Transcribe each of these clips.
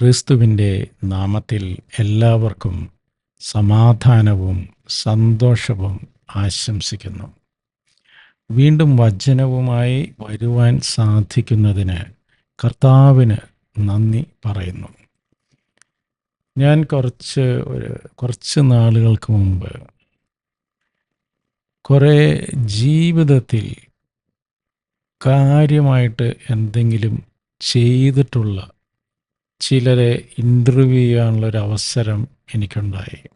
ക്രിസ്തുവിന്റെ നാമത്തിൽ എല്ലാവർക്കും സമാധാനവും സന്തോഷവും ആശംസിക്കുന്നു. വീണ്ടും വചനവുമായി വരുവാൻ സാധിക്കുന്നതിന് കർത്താവിന് നന്ദി പറയുന്നു. ഞാൻ കുറച്ച് ഒരു കുറച്ച് നാളുകൾക്ക് മുമ്പ് കുറേ ജീവിതത്തിൽ കാര്യമായിട്ട് എന്തെങ്കിലും ചെയ്തിട്ടുള്ള ചിലരെ ഇന്റർവ്യൂ ചെയ്യാനുള്ള ഒരു അവസരം എനിക്കുണ്ടായി.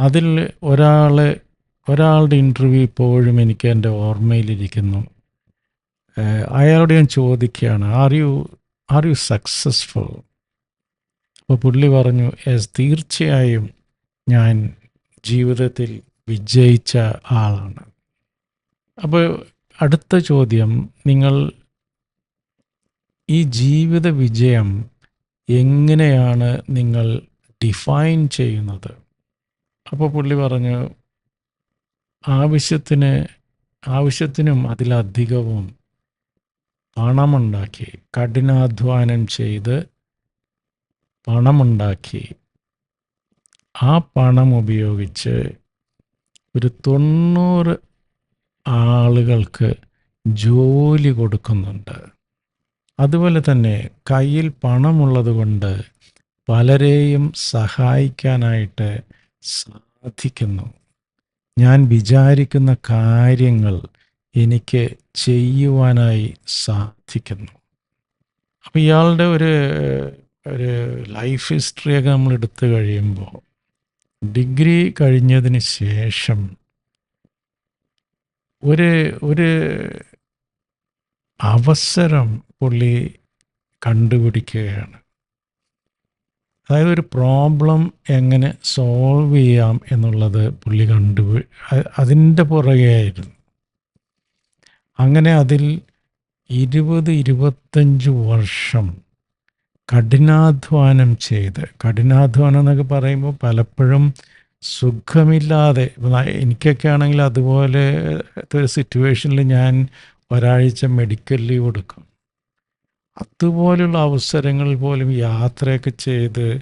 അതിൽ ഒരാളെ ഒരാളുടെ ഇന്റർവ്യൂ ഇപ്പോഴും എനിക്ക് എന്റെ ഓർമ്മയിലിരിക്കുന്നു. അയാളോട് ഞാൻ ചോദിക്കുകയാണ് are you are you successful അപ്പോൾ പുള്ളി പറഞ്ഞു എസ് തീർച്ചയായും ഞാൻ ജീവിതത്തിൽ വിജയിച്ച ആളാണ്. അപ്പോൾ അടുത്ത ചോദ്യം നിങ്ങൾ ഈ ജീവിത വിജയം എങ്ങനെയാണ് നിങ്ങൾ ഡിഫൈൻ ചെയ്യുന്നത്? അപ്പോൾ പുള്ളി പറഞ്ഞു ആവശ്യത്തിന് ആവശ്യത്തിനും അതിലധികവും പണമുണ്ടാക്കി കഠിനാധ്വാനം ചെയ്ത് പണമുണ്ടാക്കി ആ പണം ഉപയോഗിച്ച് ഒരു തൊണ്ണൂറ് ആളുകൾക്ക് ജോലി കൊടുക്കുന്നുണ്ട്. അതുപോലെ തന്നെ കയ്യിൽ പണമുള്ളത് കൊണ്ട് പലരെയും സഹായിക്കാനായിട്ട് സാധിക്കുന്നു. ഞാൻ വിചാരിക്കുന്ന കാര്യങ്ങൾ എനിക്ക് ചെയ്യുവാനായി സാധിക്കുന്നു. അപ്പോൾ ഇയാളുടെ ഒരു ഒരു ലൈഫ് ഹിസ്റ്ററിയൊക്കെ നമ്മൾ എടുത്തു കഴിയുമ്പോൾ ഡിഗ്രി കഴിഞ്ഞതിന് ശേഷം ഒരു ഒരു അവസരം പുള്ളി കണ്ടുപിടിക്കുകയാണ്. അതായത് ഒരു പ്രോബ്ലം എങ്ങനെ സോൾവ് ചെയ്യാം എന്നുള്ളത് പുള്ളി കണ്ടുപിടി അതിന്റെ പുറകെയായിരുന്നു. അങ്ങനെ അതിൽ ഇരുപത് ഇരുപത്തഞ്ച് വർഷം കഠിനാധ്വാനം ചെയ്ത് കഠിനാധ്വാനം എന്നൊക്കെ പറയുമ്പോൾ പലപ്പോഴും സുഖമില്ലാതെ എനിക്കൊക്കെ ആണെങ്കിൽ അതുപോലെ ഒരു സിറ്റുവേഷനിൽ ഞാൻ ഒരാഴ്ച മെഡിക്കൽ ലീവ് എടുക്കും. അതുപോലുള്ള അവസരങ്ങളിൽ പോലും യാത്രയൊക്കെ ചെയ്ത്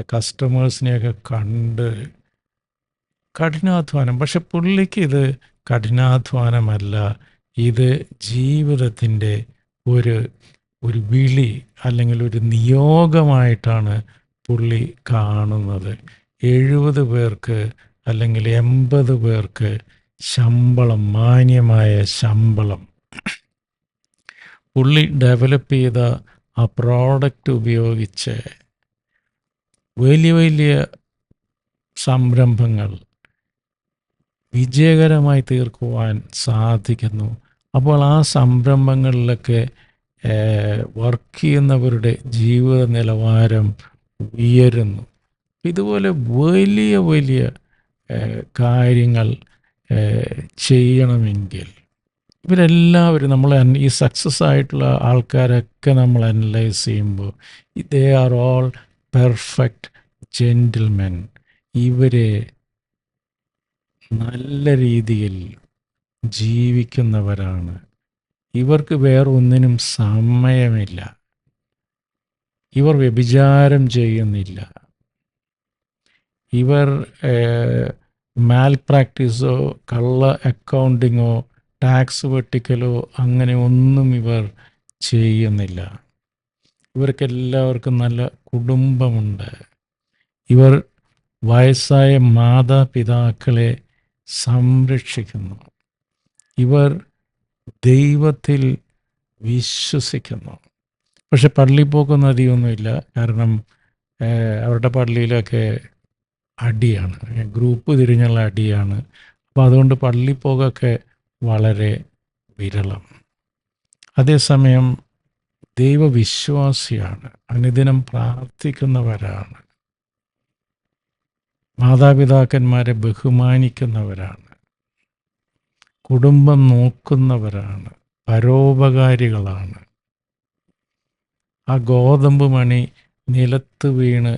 കസ്റ്റമേഴ്സിനെയൊക്കെ കണ്ട് കഠിനാധ്വാനം. പക്ഷെ പുള്ളിക്ക് ഇത് കഠിനാധ്വാനമല്ല. ഇത് ജീവിതത്തിന്റെ ഒരു ഒരു വിളി അല്ലെങ്കിൽ ഒരു നിയോഗമായിട്ടാണ് പുള്ളി കാണുന്നത്. എഴുപത് പേർക്ക് അല്ലെങ്കിൽ എൺപത് പേർക്ക് ശമ്പളം മാന്യമായ ശമ്പളം. പുള്ളി ഡെവലപ്പ് ചെയ്ത ആ പ്രോഡക്റ്റ് ഉപയോഗിച്ച് വലിയ വലിയ സംരംഭങ്ങൾ വിജയകരമായി തീർക്കുവാൻ സാധിക്കുന്നു. അപ്പോൾ ആ സംരംഭങ്ങളിലൊക്കെ വർക്ക് ചെയ്യുന്നവരുടെ ജീവിത നിലവാരം ഉയരുന്നു. ഇതുപോലെ വലിയ വലിയ കാര്യങ്ങൾ ചെയ്യണമെങ്കിൽ ഇവരെല്ലാവരും നമ്മൾ ഈ സക്സസ് ആയിട്ടുള്ള ആൾക്കാരൊക്കെ നമ്മൾ അനലൈസ് ചെയ്യുമ്പോൾ they are all perfect gentlemen ഇവരെ നല്ല രീതിയിൽ ജീവിക്കുന്നവരാണ്. ഇവർക്ക് വേറെ ഒന്നിനും സമയമില്ല. ഇവർ വ്യഭിചാരം ചെയ്യുന്നില്ല. ഇവർ മാൽ പ്രാക്ടീസോ കള്ള അക്കൗണ്ടിങ്ങോ ടാക്സ് വെട്ടിക്കലോ അങ്ങനെ ഒന്നും ഇവർ ചെയ്യുന്നില്ല. ഇവർക്കെല്ലാവർക്കും നല്ല കുടുംബമുണ്ട്. ഇവർ വയസ്സായ മാതാപിതാക്കളെ സംരക്ഷിക്കുന്നു. ഇവർ ദൈവത്തിൽ വിശ്വസിക്കുന്നു. പക്ഷെ പള്ളി പോക്കൊന്നും അധികമൊന്നുമില്ല. കാരണം അവരുടെ പള്ളിയിലൊക്കെ അടിയാണ്. ഗ്രൂപ്പ് തിരിഞ്ഞുള്ള അടിയാണ്. അപ്പോൾ അതുകൊണ്ട് പള്ളി പോകൊക്കെ വളരെ വിരളം. അതേസമയം ദൈവവിശ്വാസിയാണ് അനുദിനം പ്രാർത്ഥിക്കുന്നവരാണ്. മാതാപിതാക്കന്മാരെ ബഹുമാനിക്കുന്നവരാണ്. കുടുംബം നോക്കുന്നവരാണ്. പരോപകാരികളാണ്. ആ ഗോതമ്പ് മണി നിലത്ത് വീണ്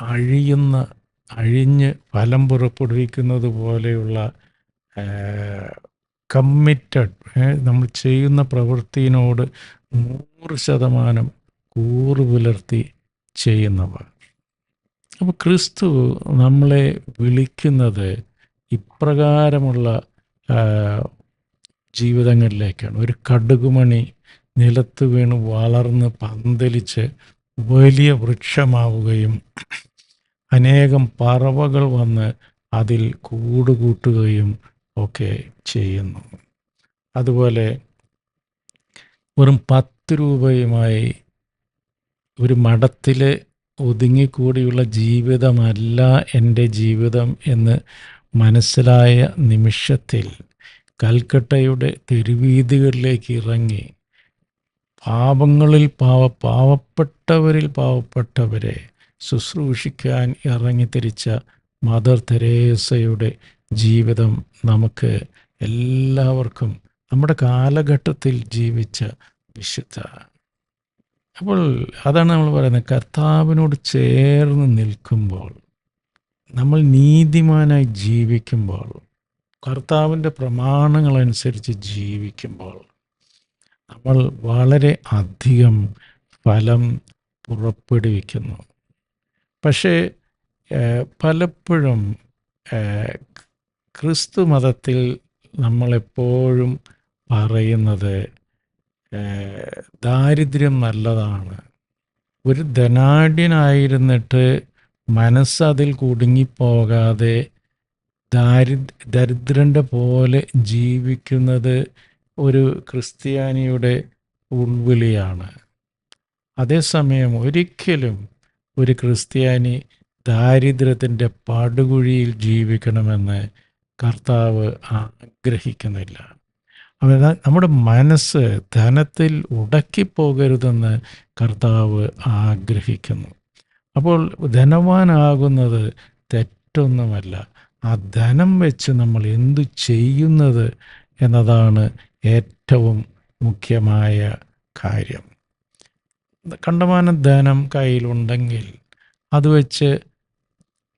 അഴിയുന്ന അഴിഞ്ഞ് ഫലം പുറപ്പെടുവിക്കുന്നത് പോലെയുള്ള കമ്മിറ്റഡ് നമ്മൾ ചെയ്യുന്ന പ്രവൃത്തിയിനോട് നൂറ് ശതമാനം കൂറ് പുലർത്തി ചെയ്യുന്നവർ. അപ്പോൾ ക്രിസ്തു നമ്മളെ വിളിക്കുന്നത് ഇപ്രകാരമുള്ള ജീവിതങ്ങളിലേക്കാണ്. ഒരു കടുകുമണി നിലത്ത് വീണ് വളർന്ന് പന്തലിച്ച് വലിയ വൃക്ഷമാവുകയും അനേകം പറവകൾ വന്ന് അതിൽ കൂടുകൂട്ടുകയും ഒക്കെ ചെയ്യുന്നു. അതുപോലെ വെറും പത്ത് രൂപയുമായി ഒരു മഠത്തിൽ ഒതുങ്ങിക്കൂടിയുള്ള ജീവിതമല്ല എന്റെ ജീവിതം എന്ന് മനസ്സിലായ നിമിഷത്തിൽ കൽക്കട്ടയുടെ തെരുവീതികളിലേക്ക് ഇറങ്ങി പാപങ്ങളിൽ പാവ പാവപ്പെട്ടവരിൽ പാവപ്പെട്ടവരെ ശുശ്രൂഷിക്കാൻ ഇറങ്ങിത്തിരിച്ച മദർ തെരേസയുടെ ജീവിതം നമുക്ക് എല്ലാവർക്കും നമ്മുടെ കാലഘട്ടത്തിൽ ജീവിച്ച വിശുദ്ധ അപ്പോൾ അതാണ് നമ്മൾ പറയുന്നത് കർത്താവിനോട് ചേർന്ന് നിൽക്കുമ്പോൾ നമ്മൾ നീതിമാനായി ജീവിക്കുമ്പോൾ കർത്താവിന്റെ പ്രമാണങ്ങളനുസരിച്ച് ജീവിക്കുമ്പോൾ നമ്മൾ വളരെ അധികം ഫലം പുറപ്പെടുവിക്കുന്നു. പക്ഷേ പലപ്പോഴും ക്രിസ്തു മതത്തിൽ നമ്മളെപ്പോഴും പറയുന്നത് ദാരിദ്ര്യം നല്ലതാണ്. ഒരു ധനാഢ്യനായിരുന്നിട്ട് മനസ്സതിൽ കുടുങ്ങിപ്പോകാതെ ദാരി ദരിദ്രന്റെ പോലെ ജീവിക്കുന്നത് ഒരു ക്രിസ്ത്യാനിയുടെ ഉൾവിളിയാണ്. അതേസമയം ഒരിക്കലും ഒരു ക്രിസ്ത്യാനി ദാരിദ്ര്യത്തിന്റെ പടുകുഴിയിൽ ജീവിക്കണമെന്ന് കർത്താവ് ആഗ്രഹിക്കുന്നില്ല അവ നമ്മുടെ മനസ്സ് ധനത്തിൽ ഉടക്കിപ്പോകരുതെന്ന് കർത്താവ് ആഗ്രഹിക്കുന്നു. അപ്പോൾ ധനവാനാകുന്നത് തെറ്റൊന്നുമല്ല. ആ ധനം വെച്ച് നമ്മൾ എന്തു ചെയ്യുന്നത് എന്നതാണ് ഏറ്റവും മുഖ്യമായ കാര്യം. കണ്ടമാനം ധനം കയ്യിലുണ്ടെങ്കിൽ അത് വെച്ച്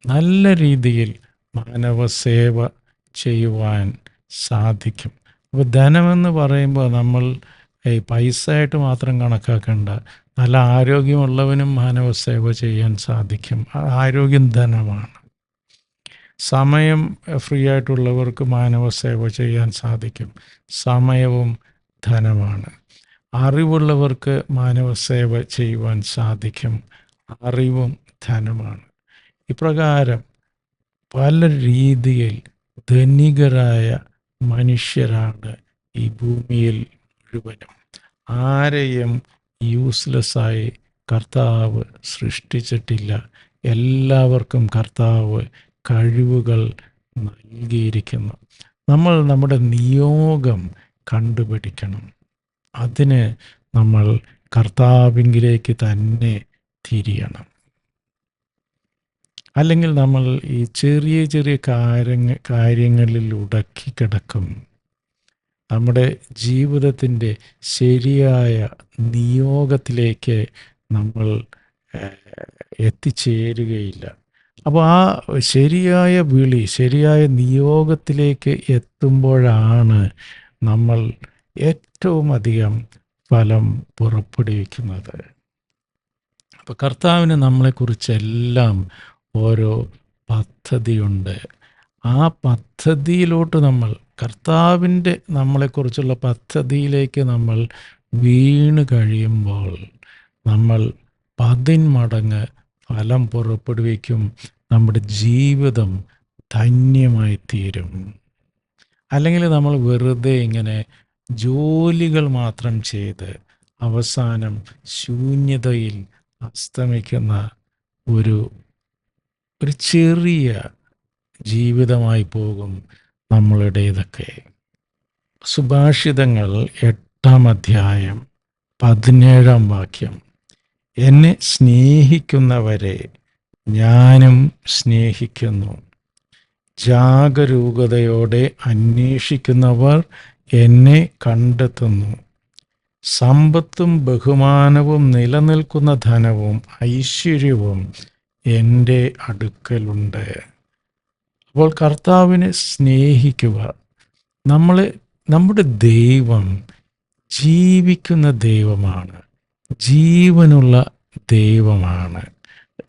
നല്ല രീതിയിൽ മാനവ സേവ ചെയ്യുവാൻ സാധിക്കും. അപ്പോൾ ധനമെന്ന് പറയുമ്പോൾ നമ്മൾ ഈ പൈസ ആയിട്ട് മാത്രം കണക്കാക്കേണ്ട. നല്ല ആരോഗ്യമുള്ളവനും മാനവ സേവ ചെയ്യാൻ സാധിക്കും. ആരോഗ്യം ധനമാണ്. സമയം ഫ്രീ ആയിട്ടുള്ളവർക്ക് മാനവ സേവ ചെയ്യാൻ സാധിക്കും. സമയവും ധനമാണ്. അറിവുള്ളവർക്ക് മാനവ സേവ ചെയ്യുവാൻ സാധിക്കും. അറിവും ധനമാണ്. ഇപ്രകാരം പല രീതിയിൽ ധനികരായ മനുഷ്യരാണ് ഈ ഭൂമിയിൽ മുഴുവനും. ആരെയും യൂസ്ലെസ്സായി കർത്താവ് സൃഷ്ടിച്ചിട്ടില്ല. എല്ലാവർക്കും കർത്താവ് കഴിവുകൾ നൽകിയിരിക്കുന്നു. നമ്മൾ നമ്മുടെ നിയോഗം കണ്ടുപിടിക്കണം. അതിന് നമ്മൾ കർത്താവിങ്കിലേക്ക് തന്നെ തിരിയണം. അല്ലെങ്കിൽ നമ്മൾ ഈ ചെറിയ ചെറിയ കാര്യങ്ങൾ കാര്യങ്ങളിൽ ഉടക്കി കിടക്കും. നമ്മുടെ ജീവിതത്തിന്റെ ശരിയായ നിയോഗത്തിലേക്ക് നമ്മൾ എത്തിച്ചേരുകയില്ല. അപ്പോൾ ആ ശരിയായ വിളി ശരിയായ നിയോഗത്തിലേക്ക് എത്തുമ്പോഴാണ് നമ്മൾ ഏറ്റവും അധികം ഫലം പുറപ്പെടുവിക്കുന്നത്. അപ്പോൾ കർത്താവിന് നമ്മളെക്കുറിച്ചെല്ലാം ഓരോ പദ്ധതിയുണ്ട്. ആ പദ്ധതിയിലോട്ട് നമ്മൾ കർത്താവിന്റെ നമ്മളെക്കുറിച്ചുള്ള പദ്ധതിയിലേക്ക് നമ്മൾ വീണ് കഴിയുമ്പോൾ നമ്മൾ പതിന്മടങ്ങ് ഫലം പുറപ്പെടുവിക്കും. നമ്മുടെ ജീവിതം ധന്യമായി തീരും അല്ലെങ്കിൽ നമ്മൾ വെറുതെ ഇങ്ങനെ ജോലികൾ മാത്രം ചെയ്ത് അവസാനം ശൂന്യതയിൽ അസ്തമിക്കുന്ന ഒരു ഒരു ചെറിയ ജീവിതമായി പോകും നമ്മളുടേതൊക്കെ. സുഭാഷിതങ്ങൾ എട്ടാം അധ്യായം പതിനേഴാം വാക്യം. എന്നെ സ്നേഹിക്കുന്നവരെ ഞാനും സ്നേഹിക്കുന്നു. ജാഗരൂകതയോടെ അന്വേഷിക്കുന്നവർ എന്നെ കണ്ടെത്തുന്നു. സമ്പത്തും ബഹുമാനവും നിലനിൽക്കുന്ന ധനവും ഐശ്വര്യവും എന്റെ അടുക്കലുണ്ട്. അപ്പോൾ കർത്താവിനെ സ്നേഹിക്കുക. നമ്മൾ നമ്മുടെ ദൈവം ജീവിക്കുന്ന ദൈവമാണ്. ജീവനുള്ള ദൈവമാണ്.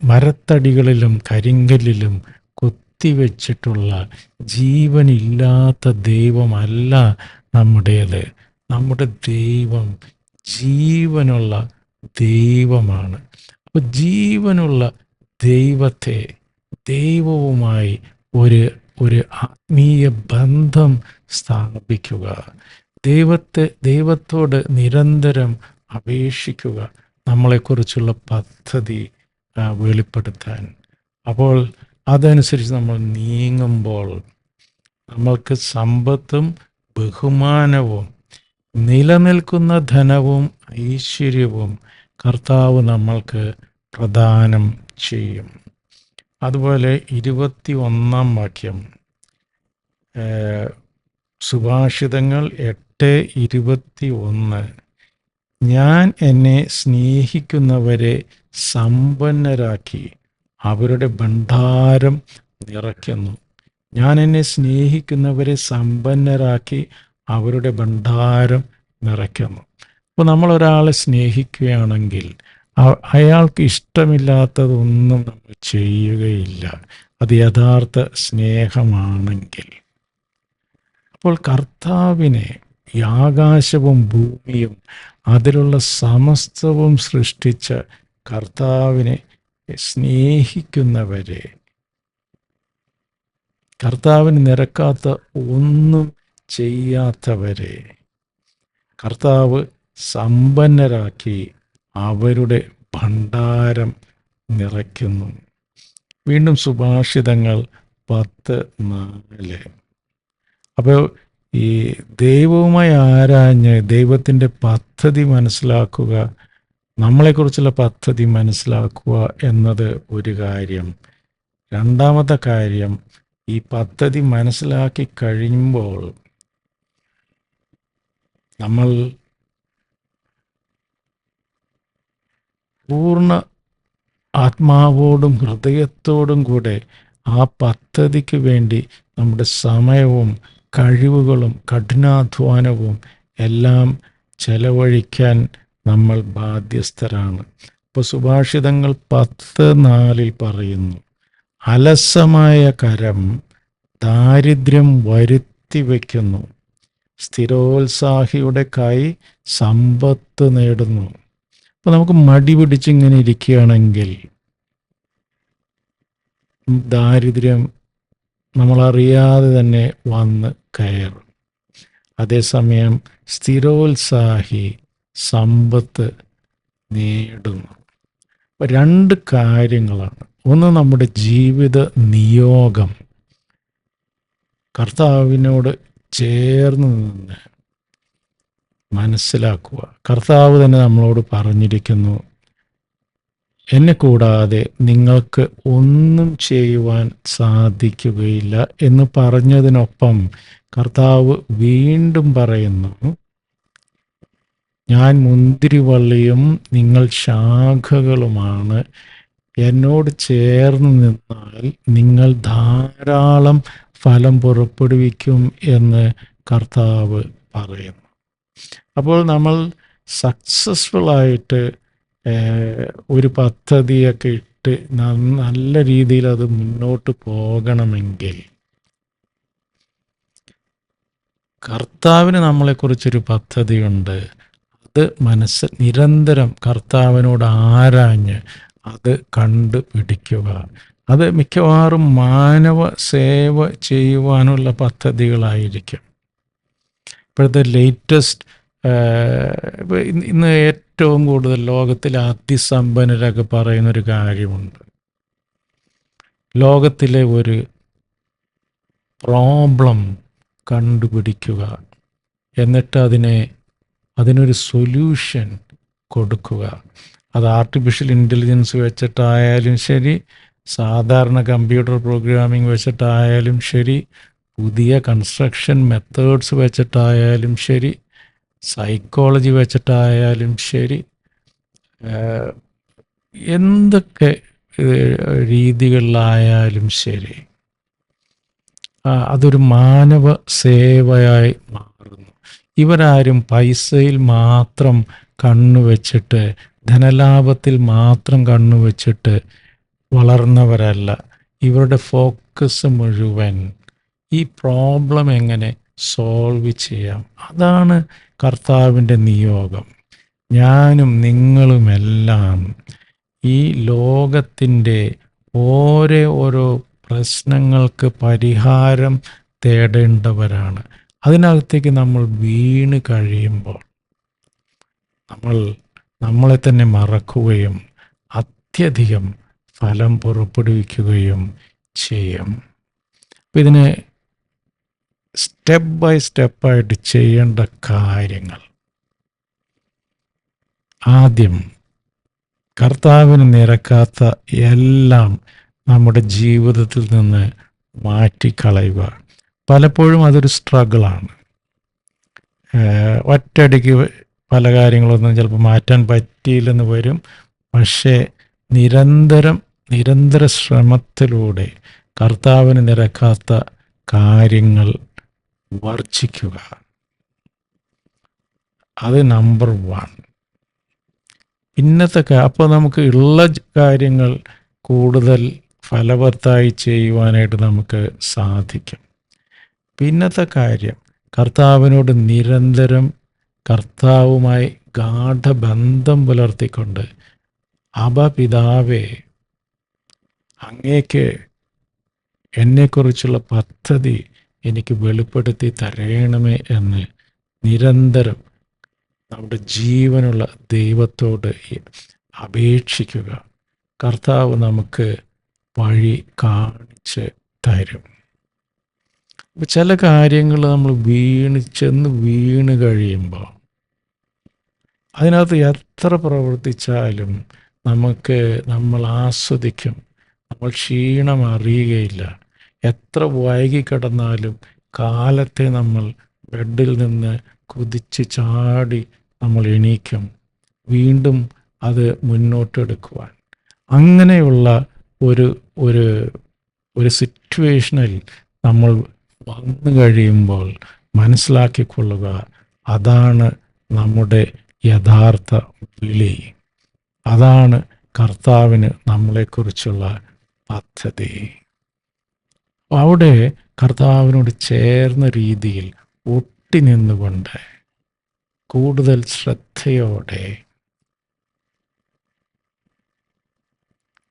മരത്തടികളിലും കരിങ്കല്ലിലും കുത്തിവെച്ചിട്ടുള്ള ജീവനില്ലാത്ത ദൈവമല്ല നമ്മുടേത്. നമ്മുടെ ദൈവം ജീവനുള്ള ദൈവമാണ്. അപ്പോൾ ജീവനുള്ള ദൈവത്തെ ദൈവവുമായി ഒരു ഒരു ആത്മീയ ബന്ധം സ്ഥാപിക്കുക. ദൈവത്തെ ദൈവത്തോട് നിരന്തരം അപേക്ഷിക്കുക. നമ്മളെക്കുറിച്ചുള്ള പദ്ധതി വെളിപ്പെടുത്താൻ. അപ്പോൾ അതനുസരിച്ച് നമ്മൾ നീങ്ങുമ്പോൾ നമ്മൾക്ക് സമ്പത്തും ബഹുമാനവും നിലനിൽക്കുന്ന ധനവും ഐശ്വര്യവും കർത്താവ് നമ്മൾക്ക് പ്രദാനം ചെയ്യും. അതുപോലെ ഇരുപത്തി ഒന്നാം വാക്യം സുഭാഷിതങ്ങൾ എട്ട് ഇരുപത്തി ഒന്ന് ഞാൻ എന്നെ സ്നേഹിക്കുന്നവരെ സമ്പന്നരാക്കി അവരുടെ ഭണ്ഡാരം നിറയ്ക്കുന്നു. ഞാൻ എന്നെ സ്നേഹിക്കുന്നവരെ സമ്പന്നരാക്കി അവരുടെ ഭണ്ഡാരം നിറയ്ക്കുന്നു. അപ്പോൾ നമ്മളൊരാളെ സ്നേഹിക്കുകയാണെങ്കിൽ അയാൾക്ക് ഇഷ്ടമില്ലാത്തതൊന്നും നമ്മൾ ചെയ്യുകയില്ല. അത് യഥാർത്ഥ സ്നേഹമാണെങ്കിൽ. അപ്പോൾ കർത്താവിനെ ആകാശവും ഭൂമിയും അതിലുള്ള സമസ്തവും സൃഷ്ടിച്ച കർത്താവിനെ സ്നേഹിക്കുന്നവരെ കർത്താവിന് നിരക്കാത്ത ഒന്നും ചെയ്യാത്തവരെ കർത്താവ് സമ്പന്നരാക്കി അവരുടെ ഭണ്ഡാരം നിറയ്ക്കുന്നു. വീണ്ടും സുഭാഷിതങ്ങൾ പത്ത് നാല്. അപ്പോൾ ഈ ദൈവവുമായി ആരാഞ്ഞ് ദൈവത്തിന്റെ പദ്ധതി മനസ്സിലാക്കുക നമ്മളെക്കുറിച്ചുള്ള പദ്ധതി മനസ്സിലാക്കുക എന്നത് ഒരു കാര്യം. രണ്ടാമത്തെ കാര്യം ഈ പദ്ധതി മനസ്സിലാക്കി കഴിയുമ്പോൾ നമ്മൾ പൂർണ ആത്മാവോടും ഹൃദയത്തോടും കൂടെ ആ പദ്ധതിക്ക് വേണ്ടി നമ്മുടെ സമയവും കഴിവുകളും കഠിനാധ്വാനവും എല്ലാം ചെലവഴിക്കാൻ നമ്മൾ ബാധ്യസ്ഥരാണ്. ഇപ്പോൾ സുഭാഷിതങ്ങൾ പത്ത് നാലിൽ പറയുന്നു അലസമായ കരം ദാരിദ്ര്യം വരുത്തി വയ്ക്കുന്നു. സ്ഥിരോത്സാഹിയുടെ കൈ സമ്പത്ത് നേടുന്നു. അപ്പോൾ നമുക്ക് മടി പിടിച്ചിങ്ങനെ ഇരിക്കുകയാണെങ്കിൽ ദാരിദ്ര്യം നമ്മളറിയാതെ തന്നെ വന്ന് കയറും. അതേസമയം സ്ഥിരോത്സാഹി സമ്പത്ത് നേടുന്നു. രണ്ട് കാര്യങ്ങളാണ്. ഒന്ന് നമ്മുടെ ജീവിത നിയോഗം. കർത്താവിനോട് ചേർന്ന് നിന്ന് മനസ്സിലാക്കുക. കർത്താവ് തന്നെ നമ്മളോട് പറഞ്ഞിരിക്കുന്നു എന്നെ കൂടാതെ നിങ്ങൾക്ക് ഒന്നും ചെയ്യുവാൻ സാധിക്കുകയില്ല എന്ന് പറഞ്ഞതിനൊപ്പം കർത്താവ് വീണ്ടും പറയുന്നു ഞാൻ മുന്തിരിവള്ളിയും നിങ്ങൾ ശാഖകളുമാണ്. എന്നോട് ചേർന്ന് നിന്നാൽ നിങ്ങൾ ധാരാളം ഫലം പുറപ്പെടുവിക്കും എന്ന് കർത്താവ് പറയുന്നു. അപ്പോൾ നമ്മൾ സക്സസ്ഫുൾ ആയിട്ട് ഒരു പദ്ധതിയൊക്കെ ഇട്ട് നല്ല രീതിയിൽ അത് മുന്നോട്ട് പോകണമെങ്കിൽ കർത്താവിന് നമ്മളെക്കുറിച്ചൊരു പദ്ധതിയുണ്ട്. അത് മനസ്സ് നിരന്തരം കർത്താവിനോട് ആരാഞ്ഞ് അത് കണ്ടുപിടിക്കുക അത് മിക്കവാറും മാനവ സേവ ചെയ്യുവാനുള്ള പദ്ധതികളായിരിക്കും. ഇപ്പോഴത്തെ ലേറ്റസ്റ്റ് ഇന്ന് ഏറ്റവും കൂടുതൽ ലോകത്തിലെ അതിസമ്പന്നരൊക്കെ പറയുന്നൊരു കാര്യമുണ്ട്. ലോകത്തിലെ ഒരു പ്രോബ്ലം കണ്ടുപിടിക്കുക എന്നിട്ട് അതിനെ അതിനൊരു സൊല്യൂഷൻ കൊടുക്കുക. അത് ആർട്ടിഫിഷ്യൽ ഇന്റലിജൻസ് വെച്ചിട്ടായാലും ശരി സാധാരണ കമ്പ്യൂട്ടർ പ്രോഗ്രാമിംഗ് വെച്ചിട്ടായാലും ശരി പുതിയ കൺസ്ട്രക്ഷൻ മെത്തേഡ്സ് വെച്ചിട്ടായാലും ശരി സൈക്കോളജി വെച്ചിട്ടായാലും ശരി. എന്തൊക്കെ രീതികളിലായാലും ശരി അതൊരു മാനവ സേവയായി മാറുന്നു. ഇവരാരും പൈസയിൽ മാത്രം കണ്ണുവെച്ചിട്ട് ധനലാഭത്തിൽ മാത്രം കണ്ണുവച്ചിട്ട് വളർന്നവരല്ല. ഇവരുടെ ഫോക്കസ് മുഴുവൻ ഈ പ്രോബ്ലം എങ്ങനെ സോൾവ് ചെയ്യാം. അതാണ് കർത്താവിന്റെ നിയോഗം. ഞാനും നിങ്ങളുമെല്ലാം ഈ ലോകത്തിന്റെ ഓരോ ഓരോ പ്രശ്നങ്ങൾക്ക് പരിഹാരം തേടേണ്ടവരാണ്. അതിനകത്തേക്ക് നമ്മൾ വീണ് കഴിയുമ്പോൾ നമ്മൾ നമ്മളെ തന്നെ മറക്കുകയും അത്യധികം ഫലം പുറപ്പെടുവിക്കുകയും ചെയ്യും. അപ്പം ഇതിന് സ്റ്റെപ്പ് ബൈ സ്റ്റെപ്പായിട്ട് ചെയ്യേണ്ട കാര്യങ്ങൾ. ആദ്യം കർത്താവിന് നിരക്കാത്ത എല്ലാം നമ്മുടെ ജീവിതത്തിൽ നിന്ന് മാറ്റിക്കളയുക. പലപ്പോഴും അതൊരു സ്ട്രഗിളാണ് ഒറ്റയടിക്ക് പല കാര്യങ്ങളൊന്നും ചിലപ്പോൾ മാറ്റാൻ പറ്റിയില്ലെന്ന് വരും. പക്ഷേ നിരന്തരം നിരന്തര ശ്രമത്തിലൂടെ കർത്താവിന് നിരക്കാത്ത കാര്യങ്ങൾ വർജിക്കുക. അത് നമ്പർ വൺ ഇന്നത്തെ അപ്പോൾ നമുക്ക് ഉള്ള കാര്യങ്ങൾ കൂടുതൽ ഫലവത്തായി ചെയ്യുവാനായിട്ട് നമുക്ക് സാധിക്കും. പിന്നത്തെ കാര്യം കർത്താവിനോട് നിരന്തരം കർത്താവുമായി ഗാഠബന്ധം പുലർത്തിക്കൊണ്ട് അബ പിതാവേ അങ്ങേക്ക് എന്നെക്കുറിച്ചുള്ള പദ്ധതി എനിക്ക് വെളിപ്പെടുത്തി തരയണമേ എന്ന് നിരന്തരം നമ്മുടെ ജീവനുള്ള ദൈവത്തോട് അപേക്ഷിക്കുക. കർത്താവ് നമുക്ക് വഴി കാണിച്ച് തരും. ചില കാര്യങ്ങൾ നമ്മൾ വീണ് ചെന്ന് വീണ് കഴിയുമ്പോൾ അതിനകത്ത് എത്ര പ്രവർത്തിച്ചാലും നമുക്ക് നമ്മൾ ആസ്വദിക്കും. നമ്മൾ ക്ഷീണം അറിയുകയില്ല. എത്ര വൈകി കിടന്നാലും കാലത്തെ നമ്മൾ ബെഡിൽ നിന്ന് കുതിച്ച് ചാടി നമ്മൾ എണീക്കും. വീണ്ടും അത് മുന്നോട്ടെടുക്കുവാൻ അങ്ങനെയുള്ള ഒരു ഒരു ഒരു സിറ്റുവേഷനിൽ നമ്മൾ വന്നു കഴിയുമ്പോൾ മനസ്സിലാക്കിക്കൊള്ളുക അതാണ് നമ്മുടെ യഥാർത്ഥ വിളി. അതാണ് കർത്താവിന് നമ്മളെക്കുറിച്ചുള്ള പദ്ധതി. അവിടെ കർത്താവിനോട് ചേർന്ന രീതിയിൽ ഒട്ടി നിന്നുകൊണ്ട് കൂടുതൽ ശ്രദ്ധയോടെ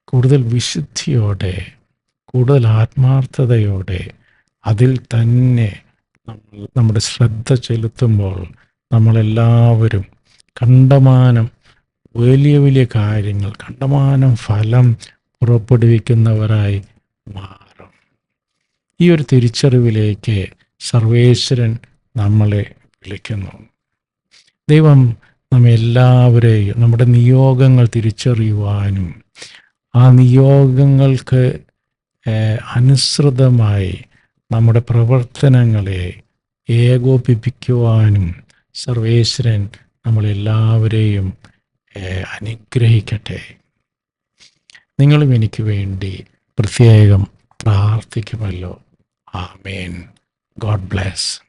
കൂടുതൽ വിശുദ്ധിയോടെ കൂടുതൽ ആത്മാർത്ഥതയോടെ അതിൽ തന്നെ നമ്മൾ നമ്മുടെ ശ്രദ്ധ ചെലുത്തുമ്പോൾ നമ്മളെല്ലാവരും കണ്ടമാനം വലിയ വലിയ കാര്യങ്ങൾ കണ്ടമാനം ഫലം പുറപ്പെടുവിക്കുന്നവരായി മാറും. ഈ ഒരു തിരിച്ചറിവിലേക്ക് സർവേശ്വരൻ നമ്മളെ വിളിക്കുന്നു. ദൈവം നമ്മെ എല്ലാവരെയും നമ്മുടെ നിയോഗങ്ങൾ തിരിച്ചറിയുവാനും ആ നിയോഗങ്ങൾക്ക് അനുസൃതമായി നമ്മുടെ പ്രവർത്തനങ്ങളെ ഏകോപിപ്പിക്കുവാനും സർവേശ്വരൻ നമ്മളെല്ലാവരെയും അനുഗ്രഹിക്കട്ടെ. നിങ്ങളും എനിക്ക് വേണ്ടി പ്രത്യേകം പ്രാർത്ഥിക്കുമല്ലോ. Amen. God bless.